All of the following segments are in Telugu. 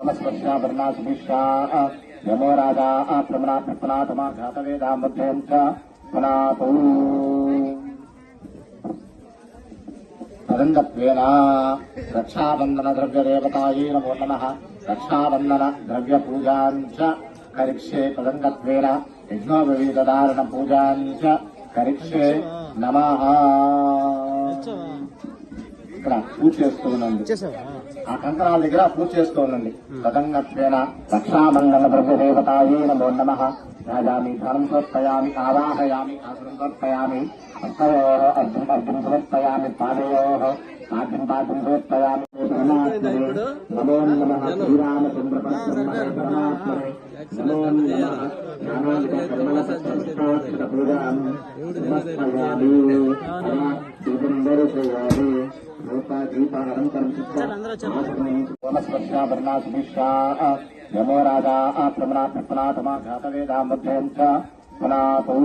నమస్కృష్ణాభరణాశిషా యమో రాజా ప్రమణా ప్రపనాథమా ఘాతవేదామధ్యం చ పునాతు తదంగత్వేన రక్షాబంధన ద్రవ్య దేవతాయే నమో నమ రక్షాబంధన ద్రవ్య పూజాన్ చ కరిష్యే తదంగత్వేన యజ్ఞోపవీతధారణ పూజాన్ చ కరిష్యే నమః ఇక్కడ పూజ చేస్తూ ఉండండి ఆ కంకణాల దగ్గర పూజ చేస్తూ ఉండండి తదంగత్వేన రక్షాబంధన ద్రవ్య దేవతాయే నమో నమ. రాజామి ధనం సమర్పయామి ఆవాహయామి ఆసురం సమర్పయామి హస్తయో అర్జున అర్జున సమర్పయామి పాదయో పాద్యం పాద్యం సమర్పయామి. నమో నమ శ్రీరామచంద్ర పరమాత్మనే నమో నమ జ్ఞానాంత కర్మల సత్యోచిత పూజాం సమర్పయామి సుందర చేయాలి రూప దీపాలంకరం వనస్పత్యాభరణాశిషా యమో రాజా ప్రమణా ప్రపనాథమా ఘాతవేదామధ్యం చ పునాతు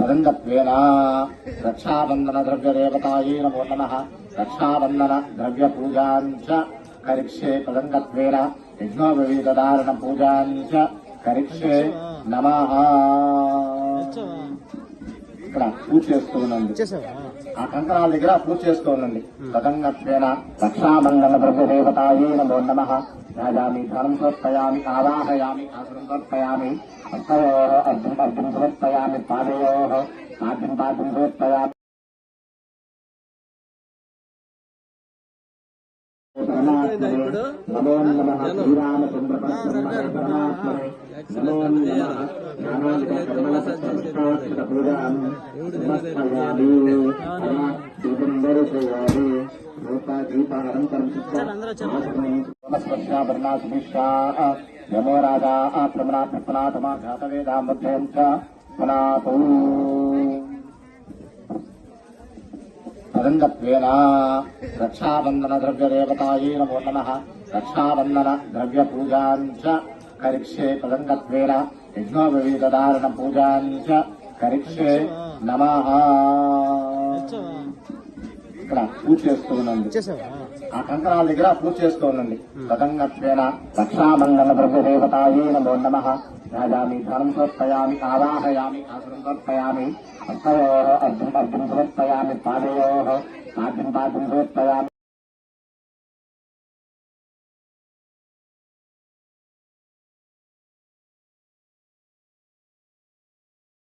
తదంగత్వేన రక్షాబంధన ద్రవ్య దేవతాయే నమో నమ. రక్షాబంధన ద్రవ్య పూజాన్ చ కరిష్యే తదంగత్వేన యజ్ఞోపవీతధారణ పూజాన్ చ కరిష్యే నమః. ఇక్కడ పూజ చేస్తూ ఉండండి. ఆ కంకణాల దగ్గర పూజ చేస్తూ ఉండండి. తదంగత్వేన రక్షాబంధన ద్రవ్య దేవతాయే నమో నమ. రాజామి ధనం సమర్పయామి ఆవాహయామి ఆసురం సమర్పయామి హస్తయో అర్జున అర్జున సమర్పయామి పాదయో పాద్యం పాద్యం సమర్పయామి నమో నమ శ్రీరామచంద్ర పరమాత్మనే నమో నమ జ్ఞానాంత కర్మల సత్యోచిత పూజాం యమో రాజా ప్రమణా ప్రపనాథమా ఘాతవేదామధ్యం చ పునాతు తదంగత్వేన రక్షాబంధన ద్రవ్య దేవతాయే నమో నమ రక్షాబంధన ద్రవ్య పూజాన్ చ కరిష్యే తదంగత్వేన యజ్ఞోపవీతధారణ పూజాన్ చ కరిష్యే నమః ఇక్కడ పూజ చేస్తూ ఉండండి ఆ కంకణాల దగ్గర పూజ చేస్తూ ఉండండి తదంగత్వేన రక్షాబంధన ద్రవ్య దేవతాయే నమో నమ. రాజామి ధనం సమర్పయామి ఆవాహయామి ఆసురం సమర్పయామి హస్తయో అర్జున అర్జున సమర్పయామి పాదయో పాద్యం పాద్యం సమర్పయామి.